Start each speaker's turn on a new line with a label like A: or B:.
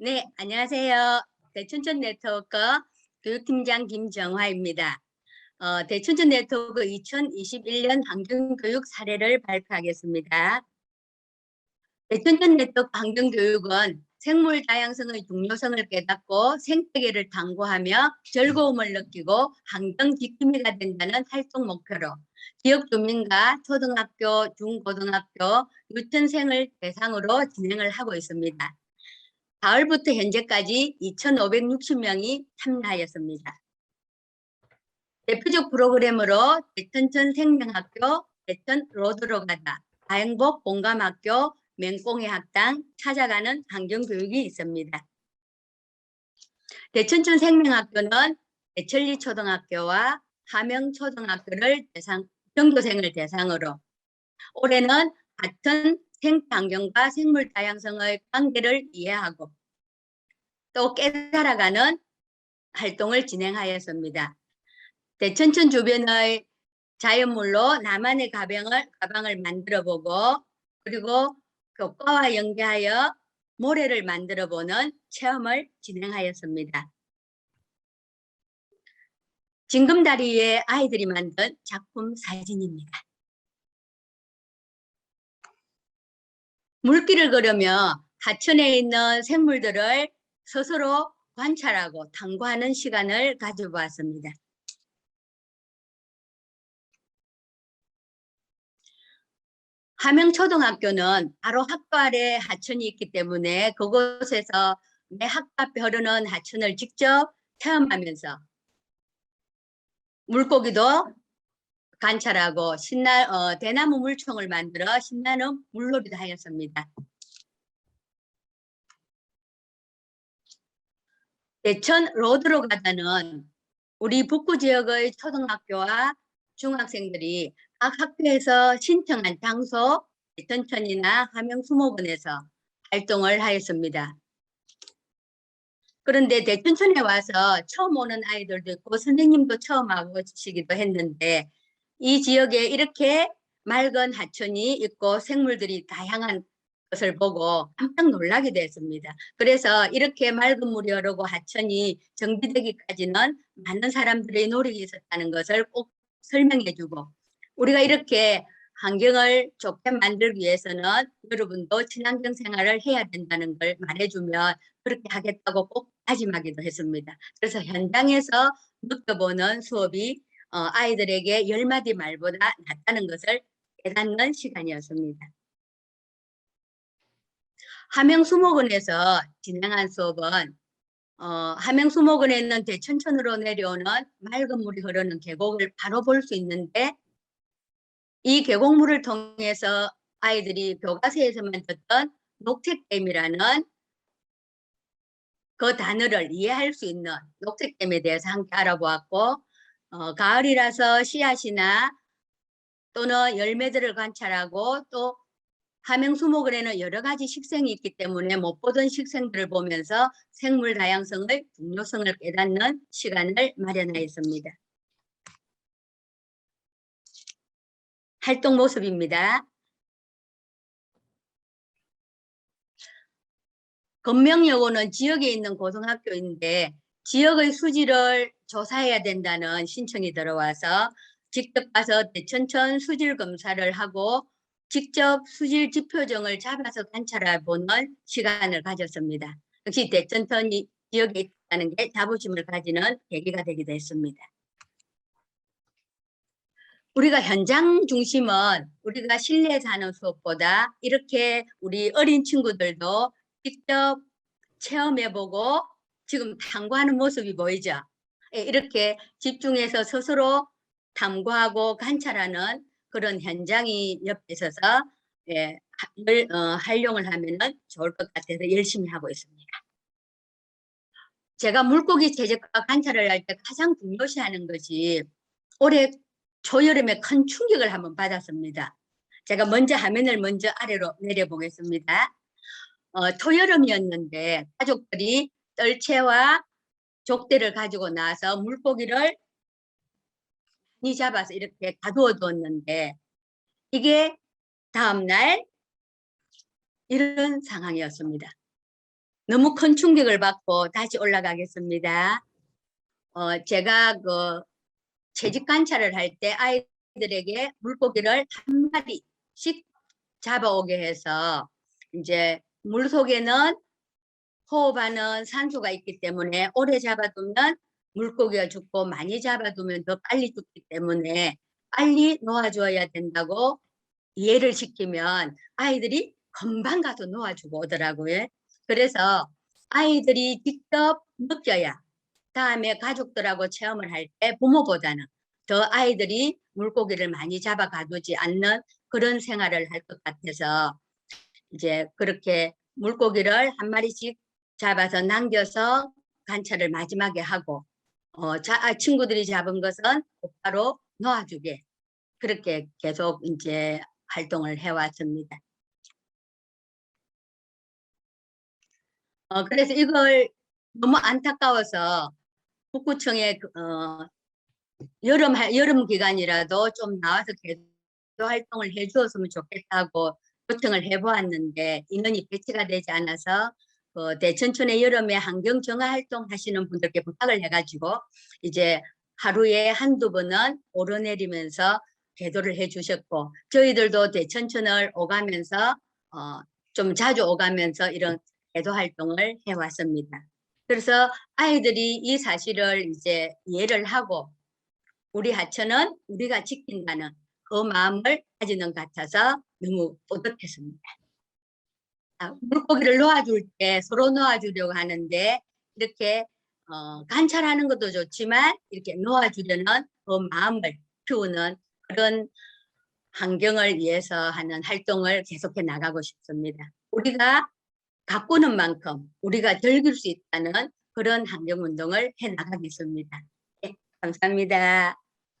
A: 네, 안녕하세요. 대춘천 네트워크 교육팀장 김정화입니다. 어, 대춘천 네트워크 2021년 환경교육 사례를 발표하겠습니다. 대춘천 네트워크 환경교육은 생물 다양성의 중요성을 깨닫고 생태계를 탐구하며 즐거움을 느끼고 환경 지킴이가 된다는 활동 목표로 지역 주민과 초등학교, 중고등학교, 유치원생을 대상으로 진행을 하고 있습니다. 가을부터 현재까지 2,560명이 참여하였습니다. 대표적 프로그램으로 대천천 생명학교, 대천 로드로 가다, 다행복 공감학교, 맹꽁의 학당 찾아가는 환경교육이 있습니다. 대천천 생명학교는 대천리 초등학교와 하명 초등학교를 대상, 전교생을 대상으로 올해는 같은 생태환경과 생물 다양성의 관계를 이해하고 또 깨달아가는 활동을 진행하였습니다. 대천천 주변의 자연물로 나만의 가방을, 가방을 만들어 보고 그리고 교과와 연계하여 모래를 만들어 보는 체험을 진행하였습니다. 징금다리에 아이들이 만든 작품 사진입니다. 물길을 걸으며 하천에 있는 생물들을 스스로 관찰하고 탐구하는 시간을 가져보았습니다. 하명초등학교는 바로 학교 아래 하천이 있기 때문에 그곳에서 내 앞에 흐르는 하천을 직접 체험하면서 물고기도 관찰하고 신나 어, 대나무 물총을 만들어 신나는 물놀이도 하였습니다. 대천 로드로 가다는 우리 북구 지역의 초등학교와 중학생들이 각 학교에서 신청한 장소 대천천이나 함영수목원에서 활동을 하였습니다. 그런데 대천천에 와서 처음 오는 아이들도 있고 선생님도 처음 와보시기도 했는데 이 지역에 이렇게 맑은 하천이 있고 생물들이 다양한 것을 보고 깜짝 놀라게 됐습니다. 그래서 이렇게 맑은 물이 흐르고 하천이 정비되기까지는 많은 사람들의 노력이 있었다는 것을 꼭 설명해 주고 우리가 이렇게 환경을 좋게 만들기 위해서는 여러분도 친환경 생활을 해야 된다는 걸 말해주면 그렇게 하겠다고 꼭 다짐하기도 했습니다. 그래서 현장에서 느껴보는 수업이 어, 아이들에게 열 마디 말보다 낫다는 것을 깨닫는 시간이었습니다. 하명수목원에서 진행한 수업은 어, 하명수목원에 있는 대천천으로 내려오는 맑은 물이 흐르는 계곡을 바로 볼 수 있는데 이 계곡물을 통해서 아이들이 교과서에서만 듣던 녹색댐이라는 그 단어를 이해할 수 있는 녹색댐에 대해서 함께 알아보았고 어, 가을이라서 씨앗이나 또는 열매들을 관찰하고 또 하명수목원에는 여러 가지 식생이 있기 때문에 못 보던 식생들을 보면서 생물 다양성의 중요성을 깨닫는 시간을 마련하였습니다. 활동 모습입니다. 건명여고는 지역에 있는 고등학교인데 지역의 수질을 조사해야 된다는 신청이 들어와서 직접 가서 대천천 수질 검사를 하고 직접 수질 지표정을 잡아서 관찰해 보는 시간을 가졌습니다. 역시 대천천 지역에 있다는 게 자부심을 가지는 계기가 되기도 했습니다. 우리가 현장 중심은 우리가 실내에서 하는 수업보다 이렇게 우리 어린 친구들도 직접 체험해보고 지금 탐구하는 모습이 보이죠. 예, 이렇게 집중해서 스스로 탐구하고 관찰하는 그런 현장이 옆에 있어서 예, 어, 활용을 하면 좋을 것 같아서 열심히 하고 있습니다. 제가 물고기 제작과 관찰을 할 때 가장 중요시하는 것이 올해 초여름에 큰 충격을 한번 받았습니다. 제가 먼저 화면을 먼저 아래로 내려보겠습니다. 어, 초여름이었는데 가족들이 뜰채와 족대를 가지고 나서 물고기를 많이 잡아서 이렇게 가두어 두었는데 이게 다음날 이런 상황이었습니다. 너무 큰 충격을 받고 다시 올라가겠습니다. 어, 제가 그 채집 관찰을 할 때 아이들에게 물고기를 한 마리씩 잡아오게 해서 이제 물 속에는 호흡하는 산소가 있기 때문에 오래 잡아두면 물고기가 죽고 많이 잡아두면 더 빨리 죽기 때문에 빨리 놓아줘야 된다고 이해를 시키면 아이들이 금방 가서 놓아주고 오더라고요. 그래서 아이들이 직접 느껴야 다음에 가족들하고 체험을 할 때 부모보다는 더 아이들이 물고기를 많이 잡아 가두지 않는 그런 생활을 할 것 같아서 이제 그렇게 물고기를 한 마리씩 잡아서 남겨서 관찰을 마지막에 하고 어, 자, 아, 친구들이 잡은 것은 곧바로 놓아주게 그렇게 계속 이제 활동을 해왔습니다. 어, 그래서 이걸 너무 안타까워서 북구청에 그, 어, 여름 할- 여름 기간이라도 좀 나와서 계속 활동을 해주었으면 좋겠다고 요청을 해보았는데 인원이 배치가 되지 않아서 그 대천촌의 여름에 환경 정화 활동 하시는 분들께 부탁을 해가지고 이제 하루에 한두 번은 오르내리면서 계도를 해주셨고 저희들도 대천촌을 오가면서 어, 좀 자주 오가면서 이런 계도 활동을 해왔습니다. 그래서 아이들이 이 사실을 이제 이해를 하고 우리 하천은 우리가 지킨다는 그 마음을 가지는 것 같아서 너무 뿌듯했습니다. 아, 물고기를 놓아줄 때 서로 놓아주려고 하는데 이렇게 어, 관찰하는 것도 좋지만 이렇게 놓아주려는 그 마음을 키우는 그런 환경을 위해서 하는 활동을 계속해 나가고 싶습니다. 우리가 가꾸는 만큼 우리가 즐길 수 있다는 그런 환경 운동을 해 나가겠습니다. 네, 감사합니다.